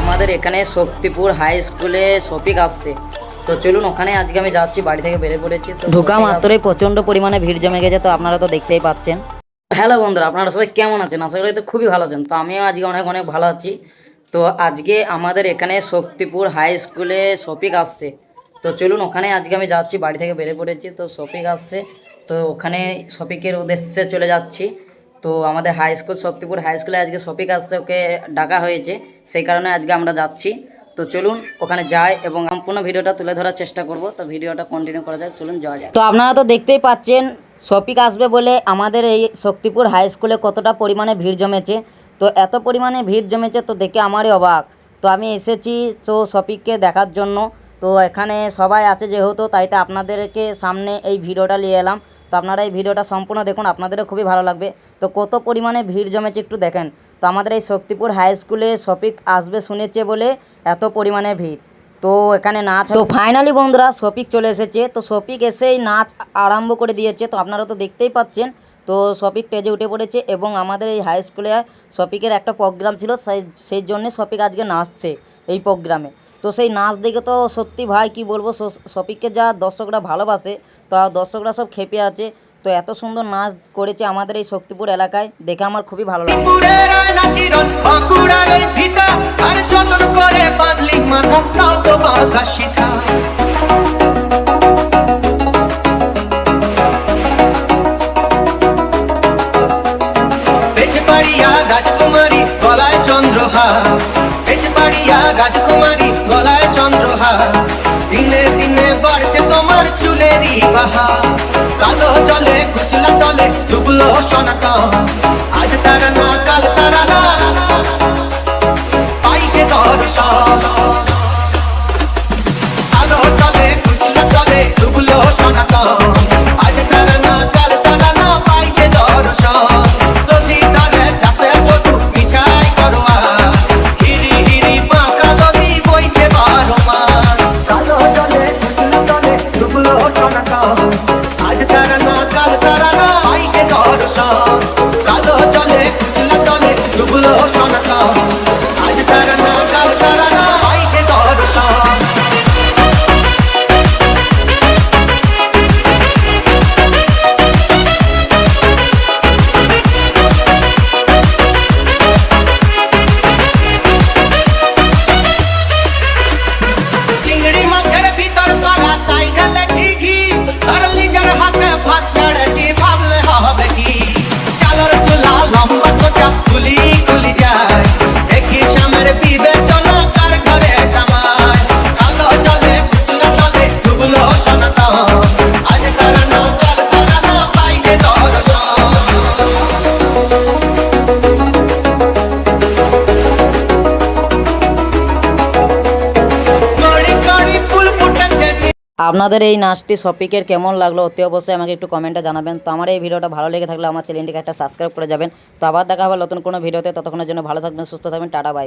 আমাদের এখানে শক্তিপুর হাই স্কুলে শফিক আসছে। তো চলুন ওখানে আজকে আমি যাচ্ছি বাড়ি থেকে বেরিয়ে পড়েছি তো ঢোকা মাত্রই প্রচণ্ড পরিমাণে ভিড় জমে গেছে তো আপনারা তো দেখতেই পাচ্ছেন। হ্যালো বন্ধুরা আপনারা সবাই কেমন আছেন? আশা করি তো খুবই ভালো আছেন। তো আমিও আজকে অনেক অনেক ভালো আছি। তো আজকে আমাদের এখানে শক্তিপুর হাই স্কুলে শফিক আসছে। তো চলুন ওখানে আজকে আমি যাচ্ছি বাড়ি থেকে বেরিয়ে পড়েছি তো শফিক আসছে তো ওখানে শফিকের উদ্দেশ্যে চলে যাচ্ছি। তো আমাদের হাই স্কুল শক্তিপুর হাই স্কুলে আজকে শফিক আসছে ওকে ডাকা হয়েছে। সেই কারণে আজকে আমরা যাচ্ছি। তো চলুন, ওখানে যাই এবং সম্পূর্ণ ভিডিওটা তুলে ধরার চেষ্টা করব। তো ভিডিওটা কন্টিনিউ করা যাক, চলুন যাওয়া যাক। তো আপনারা তো দেখতেই পাচ্ছেন শফিক আসবে বলে আমাদের এই শক্তিপুর হাই স্কুলে কতটা পরিমাণে ভিড় জমেছে। তো এত পরিমাণে ভিড় জমেছে তো দেখে আমারই অবাক। তো আমি এসেছি তো শফিককে দেখার জন্য। তো এখানে সবাই আছে যেহেতু তাইতে আপনাদেরকে সামনে এই ভিডিওটা নিয়ে এলাম। তো আপনারা এই ভিডিওটা সম্পূর্ণ দেখুন, আপনাদেরও খুবই ভালো লাগবে। তো কত পরিমাণে ভিড় জমেছে একটু দেখেন। তো আমাদের এই শক্তিপুর হাই স্কুলে শফিক আসবে শুনেছে বলে এত পরিমাণে ভিড়। তো এখানে নাচ তো ফাইনালি বন্ধুরা শফিক চলে এসেছে। তো শফিক এসেই নাচ আরম্ভ করে দিয়েছে। তো আপনারা তো দেখতেই পাচ্ছেন। তো শফিক স্টেজে উঠে পড়েছে এবং আমাদের এই হাই স্কুলে শফিকের একটা প্রোগ্রাম ছিল। সেই জন্যে শফিক আজকে নাচছে এই প্রোগ্রামে। তো সেই নাচ দেখে তো সত্যি ভাই, কি বলব শফিককে যা দর্শকরা ভালোবাসে, তা দর্শকরা সব খেপে আছে। তো এত সুন্দর নাচ করেছে আমাদের এই শক্তিপুর এলাকায়, দেখে আমার খুবই ভালো লাগে বাঁকুড়ার ওই ভিটা চুলেরই বাহার কালো জলে কুচলা তলে ডুবলো সনাতন। আপনাদের এই নাচটি সপিকের কেমন লাগল অতি অবশ্যই আমাকে একটু কমেন্টে জানাবেন। তো আমার এই ভিডিওটা ভালো লেগে থাকলে আমার চ্যানেলটিকে একটা সাবস্ক্রাইব করে যাবেন। তো আবার দেখা হবে নতুন কোনো ভিডিওতে। ততক্ষণের জন্য ভালো থাকবেন, সুস্থ থাকবেন, টাটা বাই